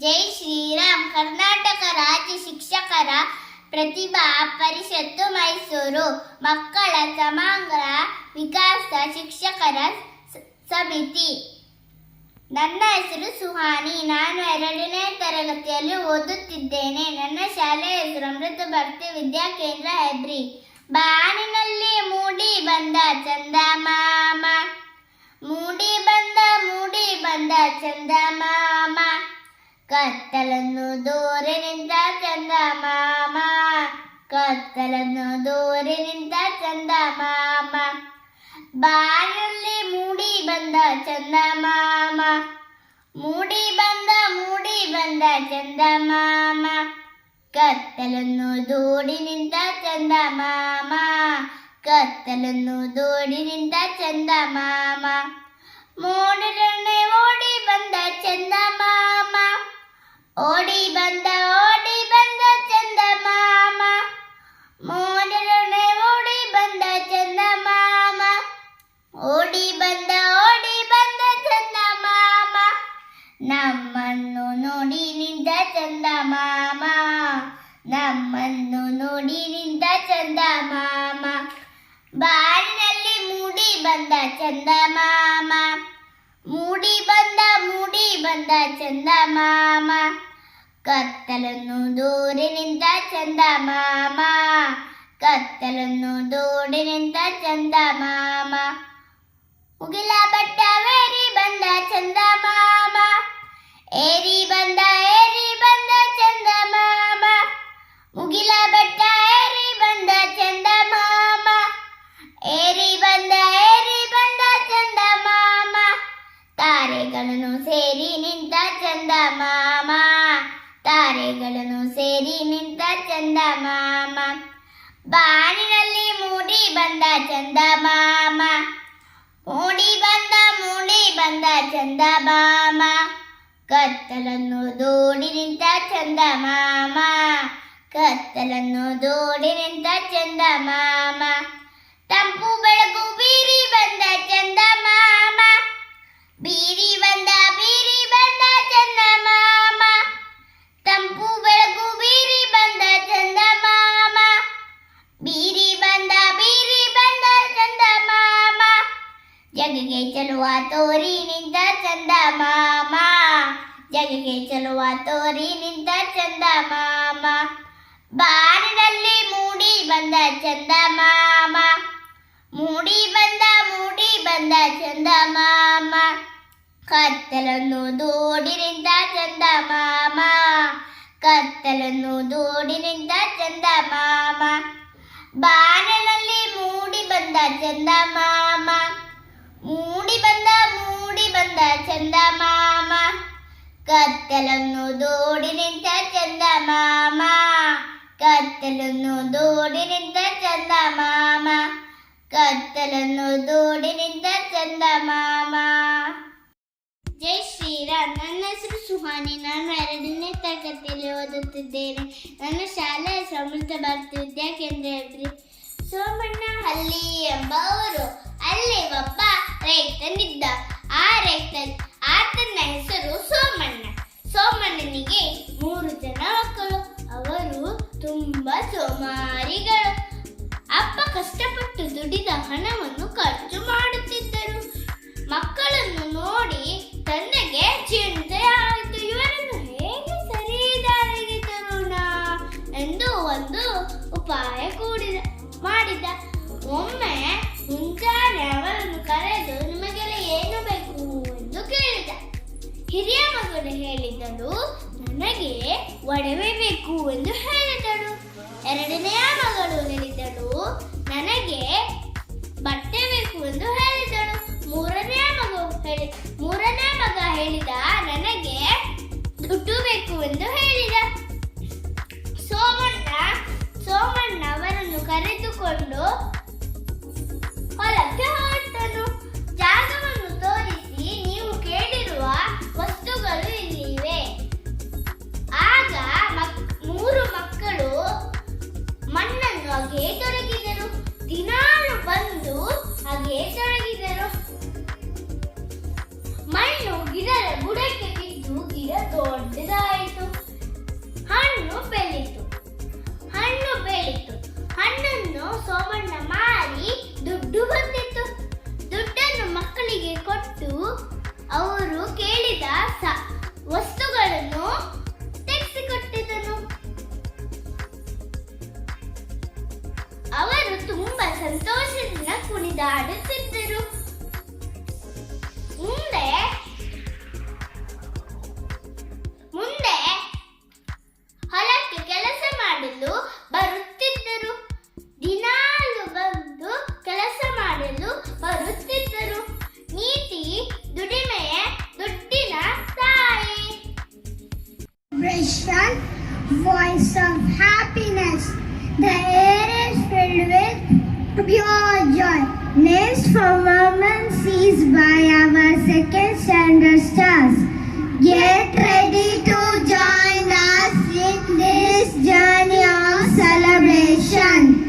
ಜೈ ಶ್ರೀರಾಮ್. ಕರ್ನಾಟಕ ರಾಜ್ಯ ಶಿಕ್ಷಕರ ಪ್ರತಿಭಾ ಪರಿಷತ್ತು ಮೈಸೂರು. ಮಕ್ಕಳ ಸಮಗ್ರ ವಿಕಾಸ ಶಿಕ್ಷಕರ ಸಮಿತಿ. ನನ್ನ ಹೆಸರು ಸುಹಾನಿ. ನಾನು ಎರಡನೇ ತರಗತಿಯಲ್ಲಿ ಓದುತ್ತಿದ್ದೇನೆ. ನನ್ನ ಶಾಲೆಯ ಹೆಸರು ಅಮೃತ ಭಕ್ತಿ ವಿದ್ಯಾಕೇಂದ್ರ ಹೆಬ್ರಿ. ಬಾನಿನಲ್ಲಿ ಮೂಡಿ ಬಂದ ಚಂದಮಾಮ. ಮೂಡಿ ಬಂದ ಮೂಡಿ ಬಂದ ಚಂದಮಾಮ ಕತ್ತಲನ್ನು ದೂರಿ ನಿಂತ ಚಂದಮಾಮ ಕತ್ತಲನ್ನು ದೂರಿ ನಿಂತ ಚಂದಮಾಮ ಬಾಯಲ್ಲಿ ಮೂಡಿ ಬಂದ ಚಂದಮಾಮ ಮೂಡಿ ಬಂದ ಮೂಡಿ ಬಂದ ಚಂದಮಾಮ ಕತ್ತಲನ್ನು ದೂಡಿ ನಿಂತ ಚಂದಮಾಮ ಕತ್ತಲನ್ನು ದೂಡಿ ನಿಂತ ಚಂದಮಾಮ ಮೋಡರನ್ನೇ ಓಡಿ ಬಂದ ಚಂದಮಾಮ ಓಡಿ ಬಂದ ಓಡಿ ಬಂದ ಮೋಡರನ್ನೇ ಓಡಿ ಬಂದ ಚಂದಮಾಮ ಓಡಿ ಬಂದ ಓಡಿ ಬಂದ ಚಂದಮಾಮ ನಮ್ಮನ್ನು ನೋಡಿ ನಿಂದ ಚಂದಮಾಮ ನಮ್ಮನ್ನು ನೋಡಿ ನಿಂದ ಚಂದಮಾಮ ಬಾರಿನಲ್ಲಿ ಮೂಡಿ ಬಂದ ಚಂದಮಾಮ ಮೂಡಿ ಬಂದ ಮೂಡಿ ಬಂದ ಚಂದಮಾಮ ಕತ್ತಲನ್ನು ದೂರಿ ನಿಂತ ಚಂದಮಾಮ ಕತ್ತಲನ್ನು ದೂಡಿ ನಿಂತ ಚಂದಮಾಮ ಮುಗಿಲ ಬೆಟ್ಟವೇರಿ ಬಂದ ಚಂದಮಾಮ ಏರಿ ಬಂದ ಏರಿ ಸೇರಿ ನಿಂತ ಚಂದಮಾಮ ಬಾನಿನಲ್ಲಿ ಮೂಡಿ ಬಂದ ಚಂದಮಾಮ ಮೂಡಿ ಬಂದ ಮೂಡಿ ಬಂದ ಚಂದಮಾಮ ಕತ್ತಲನ್ನು ದೂಡಿ ನಿಂತ ಚಂದಮಾಮ ಕತ್ತಲನ್ನು ದೂಡಿ ನಿಂತ ಚಂದಮಾಮ ತಂಪು ಬೆಳಕು ಬೀರಿ ಬಂದ ಚಂದಮಾಮ ಬೀರಿ ಬಂದ ಜಗಗೆ ಚಲುವ ತೋರಿ ನಿಂತ ಚಂದಮಾಮ ಜಗಿಗೆ ಚಲುವ ತೋರಿ ನಿಂತ ಚಂದಮಾಮ ಬಾರಿನಲ್ಲಿ ಮೂಡಿ ಬಂದ ಚಂದಮಾಮ ಮೂಡಿ ಬಂದ ಮೂಡಿ ಬಂದ ಚಂದಮಾಮ ಕತ್ತಲನ್ನು ದೂಡಿ ನಿಂತ ಚಂದಮಾಮ ಕತ್ತಲನ್ನು ದೂಡಿ ನಿಂತ ಚಂದಮಾಮ ಬಾನನಲ್ಲಿ ಮೂಡಿ ಬಂದ ಚಂದಮಾಮ ಮೂಡಿ ಬಂದ ಮೂಡಿ ಬಂದ ಚಂದಮಾಮ ಕತ್ತಲನ್ನು ದೋಡಿ ನಿಂತ ಚಂದ ಮಾಮ. ಕತ್ತಲನ್ನು ದೋಡಿ ನಿಂತ ಚಂದಮಾಮ ಕತ್ತಲನ್ನು ದೋಡಿ ನಿಂತ ಚಂದಮಾಮ ಜೈ ಶ್ರೀರಾಮ್. ನನ್ನ ಹೆಸರು ಸುಹಾನಿ. ನಾನು ಎರಡನೇ ತರಗತಿಯಲ್ಲಿ ಓದುತ್ತಿದ್ದೇನೆ. ನನ್ನ ಶಾಲೆ ಸಮೃದ್ಧ ಭಾರತ ವಿದ್ಯಾಕೇಂದ್ರ ಸೋಮಣ್ಣ ಹಳ್ಳಿ ಎಂಬ ಎಂಬವರು. ಅಲ್ಲಿ ಒಬ್ಬ ರೈತನಿದ್ದ ಆ ರೈತ ಆತನ ಹೆಸರು ಸೋಮಣ್ಣ. ಸೋಮಣ್ಣನಿಗೆ ಮೂರು ಜನ ಮಕ್ಕಳು. ಅವರು ತುಂಬಾ ಸೋಮಾರಿಗಳು. ಅಪ್ಪ ಕಷ್ಟಪಟ್ಟು ದುಡಿದ ಹಣವನ್ನು ಖರ್ಚು ಮಾಡುತ್ತಿದ್ದರು. ಮಕ್ಕಳನ್ನು ನೋಡಿ ಹಿರಿಯ ಮಗಳು ಹೇಳಿದನು ನನಗೆ ಒಡವೆ ಬೇಕು ಎಂದು ಹೇಳಿದಳು. ಎರಡನೆಯ ಮಗಳು ಹೇಳಿದಳು ನನಗೆ ಬಟ್ಟೆ ಬೇಕು ಎಂದು ಹೇಳಿದಳು. ಮೂರನೇ ಮಗ ಹೇಳಿ, ಮೂರನೇ ಮಗ ಹೇಳಿದ, ನನಗೆ ದುಡ್ಡು ಬೇಕು ಎಂದು ಹೇಳಿದ. ಸೋಮಣ್ಣ ಸೋಮಣ್ಣ ಅವರನ್ನು ಕರೆದುಕೊಂಡು ಹೊಲಕ್ಕೆ Next firmament sees by our second standard stars. Get ready to join us in this journey of celebration.